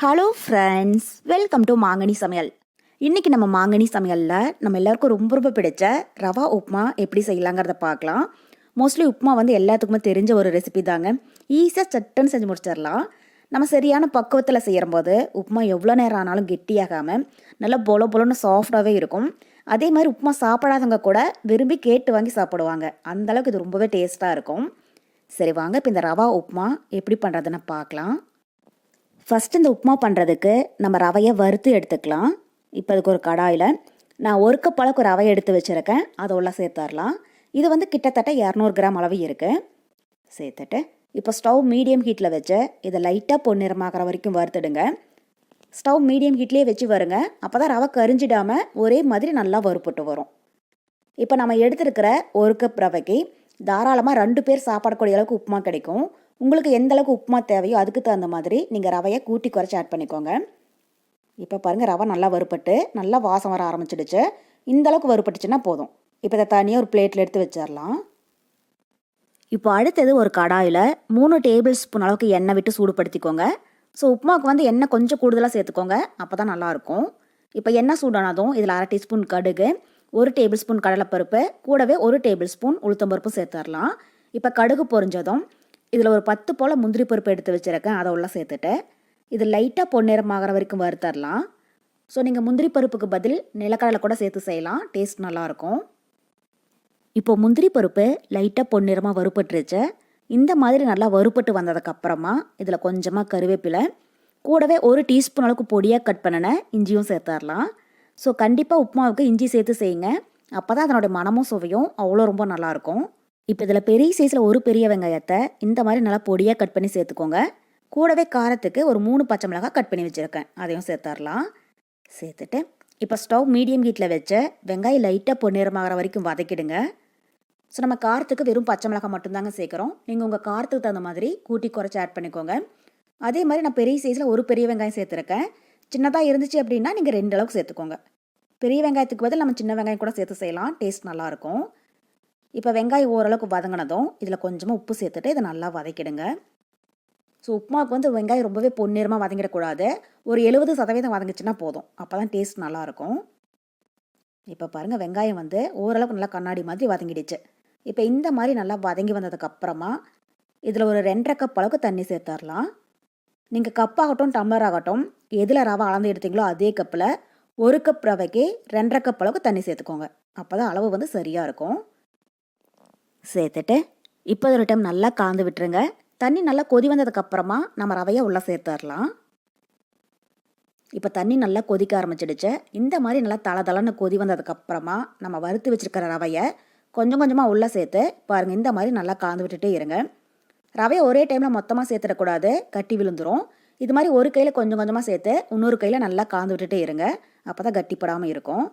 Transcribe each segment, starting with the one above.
Hello friends welcome to மாங்கனி சமையல் இன்றைக்கி நம்ம மாங்கனி சமையலில் நம்ம எல்லாருக்கும் ரொம்ப ரொம்ப பிடிச்ச ரவா உப்புமா எப்படி செய்யலாங்கிறத பார்க்கலாம். மோஸ்ட்லி உப்புமா வந்து எல்லாத்துக்குமே தெரிஞ்ச ஒரு ரெசிபி தாங்க. ஈஸியாக சட்டுன்னு செஞ்சு முடிச்சிடலாம். நம்ம சரியான பக்குவத்தில் செய்யும்போது உப்புமா எவ்வளோ நேரம் ஆனாலும் கெட்டியாகாமல் நல்லா பொல பொலன்னு சாஃப்டாகவே இருக்கும். அதே மாதிரி உப்புமா சாப்பிடாதவங்க கூட விரும்பி கேட்டு வாங்கி சாப்பிடுவாங்க. அந்தளவுக்கு இது ரொம்பவே டேஸ்ட்டாக இருக்கும். சரி வாங்க. இப்போ இந்த ரவா உப்புமா எப்படி பண்ணுறதுன்னு பார்க்கலாம். ஃபஸ்ட் இந்த உப்புமா பண்ணுறதுக்கு நம்ம ரவையை வறுத்து எடுத்துக்கலாம். இப்போ அதுக்கு ஒரு கடாயில் நான் ஒரு கப் அளவுக்கு ரவையை எடுத்து வச்சுருக்கேன். அதை உள்ள சேர்த்துடலாம். இது வந்து கிட்டத்தட்ட இரநூறு கிராம் அளவு இருக்குது சேர்த்துட்டு இப்போ ஸ்டவ் மீடியம் ஹீட்டில் வச்சு இதை லைட்டாக பொன்னிறமாகிற வரைக்கும் வறுத்துடுங்க. ஸ்டவ் மீடியம் ஹீட்லேயே வச்சு வருங்க. அப்போ தான் ரவை கரிஞ்சிடாமல் ஒரே மாதிரி நல்லா வறுப்பட்டு வரும். இப்போ நம்ம எடுத்துருக்கிற ஒரு கப் ரவைக்கு தாராளமாக ரெண்டு பேர் சாப்பாடக்கூடிய அளவுக்கு உப்புமா கிடைக்கும். உங்களுக்கு எந்த அளவுக்கு உப்புமா தேவையோ அதுக்கு தகுந்த மாதிரி நீங்கள் ரவையை கூட்டி குறைச்சி ஆட் பண்ணிக்கோங்க. இப்போ பாருங்கள் ரவை நல்லா வறுப்பட்டு நல்லா வாசம் வர ஆரம்பிச்சிடுச்சு. இந்தளவுக்கு வறுப்பட்டுச்சுன்னா போதும். இப்போ இதை தனியாக ஒரு பிளேட்டில் எடுத்து வச்சிடலாம். இப்போ அடுத்தது ஒரு கடாயில் மூணு டேபிள் ஸ்பூன் அளவுக்கு எண்ணெய் விட்டு சூடுபடுத்திக்கோங்க. ஸோ உப்புமாவுக்கு வந்து எண்ணெய் கொஞ்சம் கூடுதலாக சேர்த்துக்கோங்க. அப்போ தான் நல்லாயிருக்கும் இப்போ எண்ணெய் சூடானதும் இதில் அரை டீஸ்பூன் கடுகு ஒரு டேபிள் ஸ்பூன் கடலைப்பருப்பு கூடவே ஒரு டேபிள் ஸ்பூன் உளுத்தம்பருப்பு சேர்த்துடலாம். இப்போ கடுகு பொரிஞ்சதும் இதில் ஒரு பத்து போல் முந்திரி பருப்பு எடுத்து வச்சுருக்கேன் அதை உள்ள சேர்த்துட்டு. இது லைட்டாக பொன்னிறமாகிற வரைக்கும் வறுத்தரலாம். ஸோ நீங்கள் முந்திரி பருப்புக்கு பதில் நிலக்கடலை கூட சேர்த்து செய்யலாம் டேஸ்ட் நல்லாயிருக்கும். இப்போ முந்திரி பருப்பு லைட்டாக பொன்னிறமாக வறுப்பட்டுருச்சு இந்த மாதிரி நல்லா வறுப்பட்டு வந்ததுக்கப்புறமா இதில் கொஞ்சமாக கருவேப்பிலை கூடவே ஒரு டீஸ்பூன் அளவுக்கு பொடியாக கட் பண்ணின இஞ்சியும் சேர்த்துடலாம் ஸோ கண்டிப்பாக உப்புமாவுக்கு இஞ்சி சேர்த்து செய்யுங்க. அப்போ தான் அதனுடைய மனமும் சுவையும் அவ்வளோ ரொம்ப நல்லாயிருக்கும். இப்போ இதில் பெரிய சைஸில் ஒரு பெரிய வெங்காயத்தை இந்த மாதிரி நல்லா பொடியாக கட் பண்ணி சேர்த்துக்கோங்க. கூடவே காரத்துக்கு ஒரு மூணு பச்சை மிளகாய் கட் பண்ணி வச்சுருக்கேன். அதையும் சேர்த்துடலாம் சேர்த்துட்டு இப்போ ஸ்டவ் மீடியம் ஹீட்டில் வச்சு வெங்காயம் லைட்டாக பொன்னிறமாகிற வரைக்கும் வதக்கிடுங்க. ஸோ நம்ம காரத்துக்கு வெறும் பச்சை மிளகாய் மட்டும்தாங்க சேர்க்குறோம். நீங்கள் உங்கள் காரத்துக்கு தகுந்த மாதிரி கூட்டி குறைச்சி ஆட் பண்ணிக்கோங்க. அதே மாதிரி நான் பெரிய சைஸில் ஒரு பெரிய வெங்காயம் சேர்த்துருக்கேன். சின்னதாக இருந்துச்சு அப்படின்னா நீங்கள் ரெண்டு அளவுக்கு சேர்த்துக்கோங்க. பெரிய வெங்காயத்துக்கு பதில் நம்ம சின்ன வெங்காயம் கூட சேர்த்து செய்யலாம். டேஸ்ட் நல்லாயிருக்கும் இப்போ வெங்காயம் ஓரளவுக்கு வதங்கினதும் இதில் கொஞ்சமாக உப்பு சேர்த்துட்டு இதை நல்லா வதக்கிடுங்க. ஸோ உப்புமாவுக்கு வந்து வெங்காயம் ரொம்பவே பொன்னிறமாக வதங்கிடக்கூடாது. ஒரு எழுபது சதவீதம் வதங்கிச்சுன்னா போதும். அப்போ தான் டேஸ்ட் நல்லாயிருக்கும். இப்போ பாருங்கள் வெங்காயம் வந்து ஓரளவுக்கு நல்லா கண்ணாடி மாதிரி வதங்கிடுச்சு. இப்போ இந்த மாதிரி நல்லா வதங்கி வந்ததுக்கப்புறமா இதில் ஒரு ரெண்டரை கப் அளவுக்கு தண்ணி சேர்த்துடலாம். நீங்கள் கப்பாகட்டும் டம்ளர் ஆகட்டும் எதில் ரவை அளந்து எடுத்தீங்களோ அதே கப்பில் ஒரு கப் ரவைக்கு ரெண்டரை கப் அளவுக்கு தண்ணி சேர்த்துக்கோங்க. அப்போ தான் அளவு வந்து சரியாக இருக்கும். சேர்த்துட்டு இப்போ ஒரு டைம் நல்லா காந்து விட்டுருங்க. தண்ணி நல்லா கொதி வந்ததுக்கப்புறமா நம்ம ரவையை உள்ளே சேர்த்துடலாம். இப்போ தண்ணி நல்லா கொதிக்க ஆரம்பிச்சிடுச்சு. இந்த மாதிரி நல்லா தள தளன்னு கொதி வந்ததுக்கப்புறமா நம்ம வறுத்து வச்சுருக்கிற ரவையை கொஞ்சம் கொஞ்சமாக உள்ளே சேர்த்து பாருங்கள் இந்த மாதிரி நல்லா காந்து விட்டுட்டே இருங்க. ரவையை ஒரே டைமில் மொத்தமாக சேர்த்துடக்கூடாது. கட்டி விழுந்துடும் இது மாதிரி ஒரு கையில் கொஞ்சம் கொஞ்சமாக சேர்த்து இன்னொரு கையில் நல்லா காந்து விட்டுட்டே இருங்க. அப்போ தான் கட்டிப்படாமல் இருக்கும்.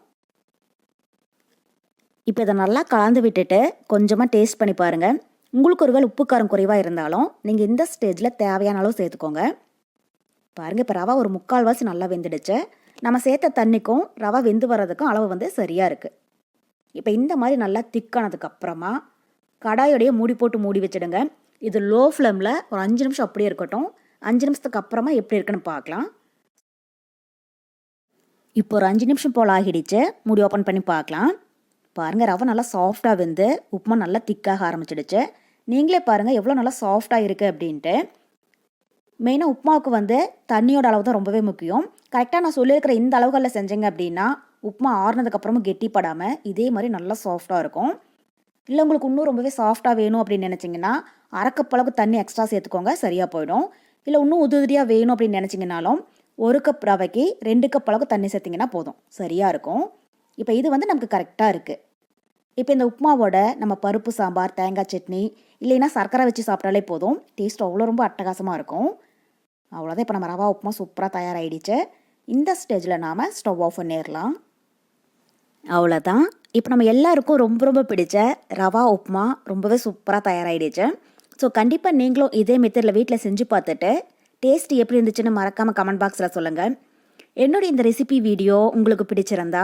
இப்போ இதை நல்லா கலந்து விட்டுட்டு கொஞ்சமாக டேஸ்ட் பண்ணி பாருங்கள் உங்களுக்கு ஒருவேளை உப்பு காரம் குறைவாக இருந்தாலும் நீங்கள் இந்த ஸ்டேஜில் தேவையான அளவு சேர்த்துக்கோங்க. பாருங்கள் இப்போ ரவா ஒரு முக்கால்வாசி நல்லா வெந்துடுச்சு. நம்ம சேர்த்த தண்ணிக்கும் ரவா வெந்து வர்றதுக்கும் அளவு வந்து சரியாக இருக்குது இப்போ இந்த மாதிரி நல்லா திக்கானதுக்கு அப்புறமா கடாயோடைய மூடி போட்டு மூடி வச்சுடுங்க. இது லோ ஃப்ளேமில் ஒரு அஞ்சு நிமிஷம் அப்படியே இருக்கட்டும். அஞ்சு நிமிஷத்துக்கு அப்புறமா எப்படி இருக்குன்னு பார்க்கலாம். இப்போ ஒரு அஞ்சு நிமிஷம் போல் ஆகிடுச்சு. மூடி ஓப்பன் பண்ணி பார்க்கலாம். பாருங்கள் ரவை நல்லா சாஃப்டாக வெந்து உப்புமா நல்லா திக்காக ஆரம்பிச்சிடுச்சு. நீங்களே பாருங்கள் எவ்வளோ நல்லா சாஃப்டாக இருக்குது அப்படின்ட்டு. மெயினாக உப்புமாவுக்கு வந்து தண்ணியோட அளவு தான் ரொம்பவே முக்கியம். கரெக்டாக நான் சொல்லியிருக்கிற இந்த அளவுகளில் செஞ்சேங்க அப்படின்னா உப்புமா ஆறுனதுக்கப்புறமும் கெட்டிப்படாமல் இதே மாதிரி நல்லா சாஃப்டாக இருக்கும். இல்லை உங்களுக்கு இன்னும் ரொம்பவே சாஃப்டாக வேணும் அப்படின்னு நினச்சிங்கன்னா அரைக்கப்பளவுக்கு தண்ணி எக்ஸ்ட்ரா சேர்த்துக்கோங்க சரியாக போயிடும். இல்லை இன்னும் உதிரியாக வேணும் அப்படின்னு நினச்சிங்கனாலும் ஒரு கப் ரவைக்கு ரெண்டு கப் அளவுக்கு தண்ணி சேர்த்திங்கன்னா போதும் சரியாக இருக்கும். இப்போ இது வந்து நமக்கு கரெக்டாக இருக்குது இப்போ இந்த உப்புமாவோட நம்ம பருப்பு சாம்பார் தேங்காய் சட்னி இல்லைன்னா சர்க்கரை வச்சு சாப்பிட்டாலே போதும். டேஸ்ட் அவ்வளோ ரொம்ப அட்டகாசமாக இருக்கும். அவ்வளோதான். இப்போ நம்ம ரவா உப்புமா சூப்பராக தயாராகிடுச்சு இந்த ஸ்டேஜில் நாம் ஸ்டவ் ஆஃப் பண்ணிடலாம். அவ்வளோதான். இப்போ நம்ம எல்லாருக்கும் ரொம்ப ரொம்ப பிடிச்ச ரவா உப்புமா ரொம்பவே சூப்பராக தயாராகிடுச்சு ஸோ கண்டிப்பாக நீங்களும் இதே மெத்தடில் வீட்டில் செஞ்சு பார்த்துட்டு டேஸ்ட் எப்படி இருந்துச்சுன்னு மறக்காமல் கமெண்ட் பாக்ஸில் சொல்லுங்கள் என்னுடைய இந்த ரெசிபி வீடியோ உங்களுக்கு பிடிச்சிருந்தா